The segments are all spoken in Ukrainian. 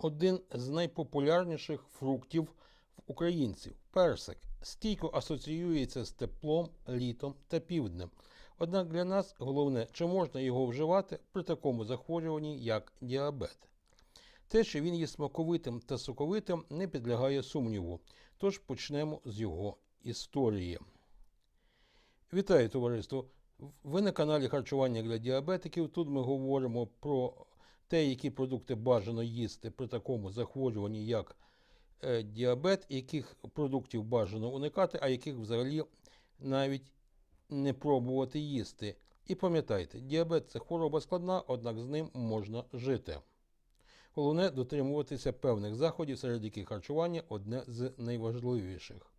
один з найпопулярніших фруктів в українців персик. Стійко асоціюється з теплом, літом та півднем. Однак для нас головне, чи можна його вживати при такому захворюванні, як діабет. Те, що він є смаковитим та соковитим, не підлягає сумніву. Тож почнемо з його історії. Вітаю, товариство! Ви на каналі Харчування для діабетиків. Тут ми говоримо про те, які продукти бажано їсти при такому захворюванні, як е, діабет, яких продуктів бажано уникати, а яких взагалі навіть не пробувати їсти. І пам'ятайте, діабет це хвороба складна, однак з ним можна жити. Головне дотримуватися певних заходів, серед яких харчування одне з найважливіших.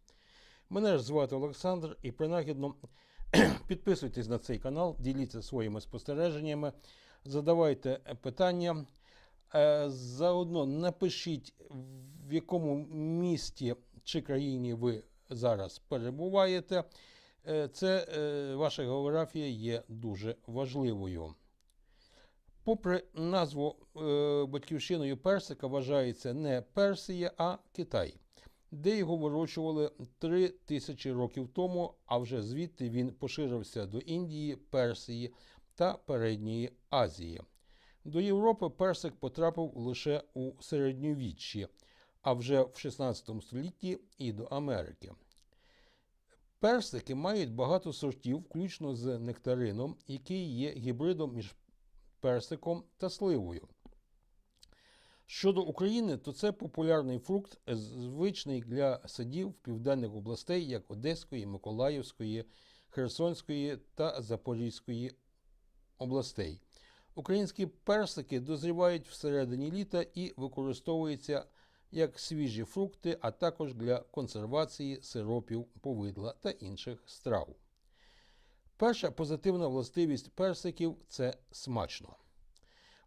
Мене ж звати Олександр, і принагідно підписуйтесь на цей канал, діліться своїми спостереженнями, задавайте питання. Е, Заодно напишіть, в якому місті чи країні ви зараз перебуваєте. Е, Це е, ваша географія є дуже важливою. Попри назву е, батьківщиною персика вважається не Персія, а Китай, де його вирощували три тисячі років тому, а вже звідти він поширився до Індії, Персії та Передньої Азії. До Європи персик потрапив лише у середньовіччі, а вже в 16 столітті і до Америки. Персики мають багато сортів, включно з нектарином, який є гібридом між персиком та сливою. Щодо України, то це популярний фрукт, звичний для садів південних областей, як Одеської, Миколаївської, Херсонської та Запорізької областей. Українські персики дозрівають всередині літа і використовуються як свіжі фрукти, а також для консервації сиропів повидла та інших страв. Перша позитивна властивість персиків це смачно.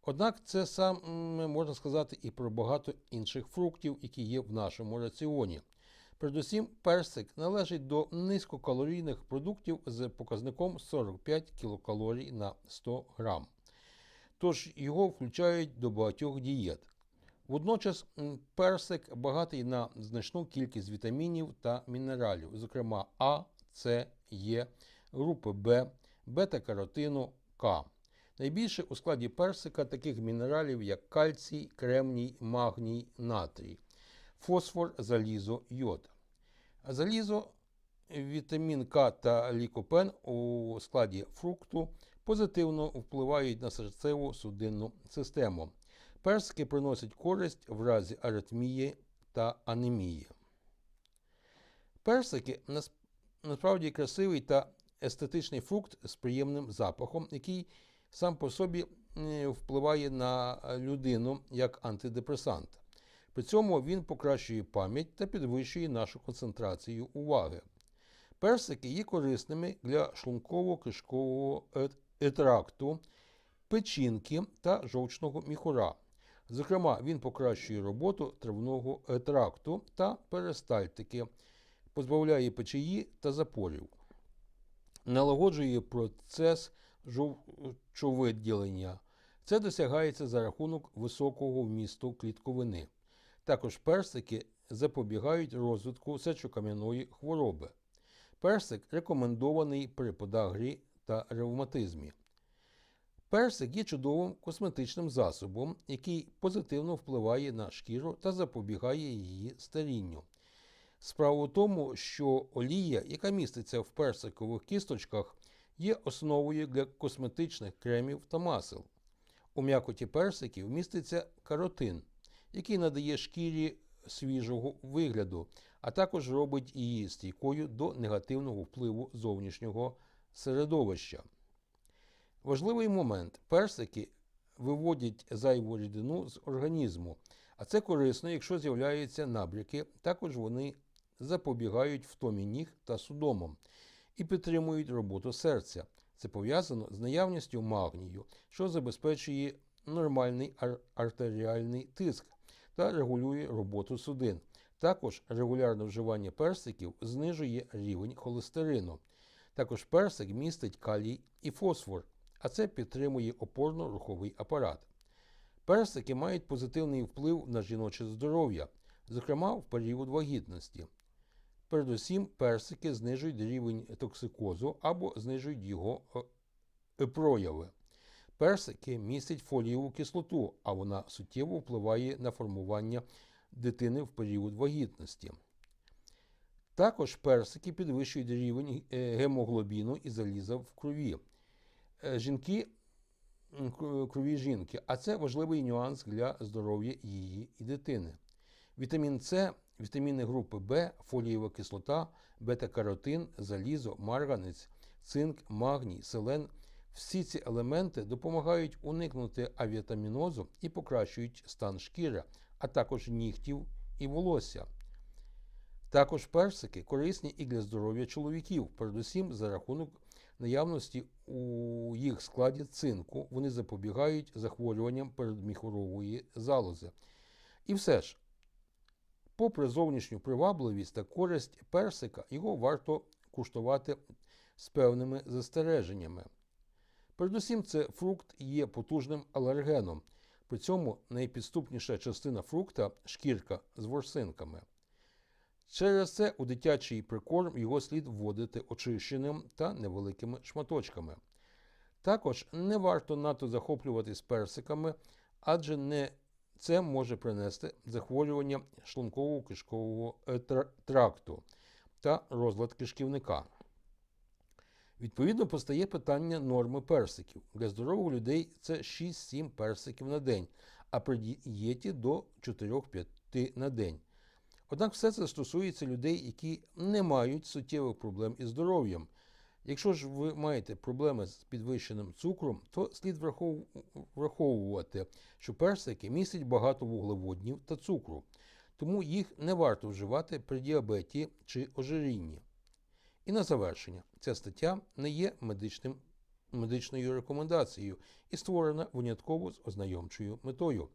Однак це саме можна сказати і про багато інших фруктів, які є в нашому раціоні. Передусім, персик належить до низькокалорійних продуктів з показником 45 кілокалорій на 100 грам. Тож його включають до багатьох дієт. Водночас персик багатий на значну кількість вітамінів та мінералів, зокрема А, С, Е, групи Б, бета-каротину, К. Найбільше у складі персика таких мінералів, як кальцій, кремній, магній, натрій, фосфор, залізо, йод. Залізо, вітамін К та лікопен у складі фрукту позитивно впливають на серцево судинну систему. Персики приносять користь в разі аритмії та анемії. Персики насправді красивий та естетичний фрукт з приємним запахом, який сам по собі е, впливає на людину як антидепресант. При цьому він покращує пам'ять та підвищує нашу концентрацію уваги. Персики є корисними для шлунково-кишкового е- тракту, печінки та жовчного міхура. Зокрема, він покращує роботу травного е, тракту та перистальтики, позбавляє печії та запорів, налагоджує процес жовчовиділення. Це досягається за рахунок високого вмісту клітковини. Також персики запобігають розвитку сечокам'яної хвороби. Персик рекомендований при подагрі та ревматизмі. Персик є чудовим косметичним засобом, який позитивно впливає на шкіру та запобігає її старінню. Справа у тому, що олія, яка міститься в персикових кісточках, є основою для косметичних кремів та масел. У м'якоті персиків міститься каротин, який надає шкірі свіжого вигляду, а також робить її стійкою до негативного впливу зовнішнього середовища. Важливий момент: персики виводять зайву рідину з організму, а це корисно, якщо з'являються набряки. Також вони запобігають втомі ніг та судомам і підтримують роботу серця. Це пов'язано з наявністю магнію, що забезпечує нормальний ар- артеріальний тиск та регулює роботу судин. Також регулярне вживання персиків знижує рівень холестерину. Також персик містить калій і фосфор, а це підтримує опорно-руховий апарат. Персики мають позитивний вплив на жіноче здоров'я, зокрема в період вагітності. Передусім, персики знижують рівень токсикозу або знижують його е, прояви. Персики містять фолієву кислоту, а вона суттєво впливає на формування дитини в період вагітності. Також персики підвищують рівень е, гемоглобіну і заліза в крові. Е, Жінки крові жінки, а це важливий нюанс для здоров'я її і дитини. Вітамін С, вітаміни групи В, фолієва кислота, бета-каротин, залізо, марганець, цинк, магній, селен. Всі ці елементи допомагають уникнути авіатамінозу і покращують стан шкіри, а також нігтів і волосся. Також персики корисні і для здоров'я чоловіків, передусім за рахунок наявності у їх складі цинку. Вони запобігають захворюванням передміхорової залози. І все ж, попри зовнішню привабливість та користь персика, його варто куштувати з певними застереженнями. Передусім, це фрукт є потужним алергеном. При цьому найпідступніша частина фрукта шкірка з ворсинками. Через це у дитячий прикорм його слід вводити очищеним та невеликими шматочками. Також не варто надто захоплюватись персиками, адже не це може принести захворювання шлунково-кишкового е, тракту та розлад кишківника. Відповідно, постає питання норми персиків. Для здорових людей це 6-7 персиків на день, а при дієті до 4-5 на день. Однак все це стосується людей, які не мають суттєвих проблем із здоров'ям. Якщо ж ви маєте проблеми з підвищеним цукром, то слід враховувати, що персики містять багато вуглеводнів та цукру, тому їх не варто вживати при діабеті чи ожирінні. І на завершення, ця стаття не є медичним, медичною рекомендацією і створена винятково з ознайомчою метою.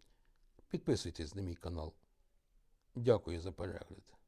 Підписуйтесь на мій канал. Дякую за перегляд.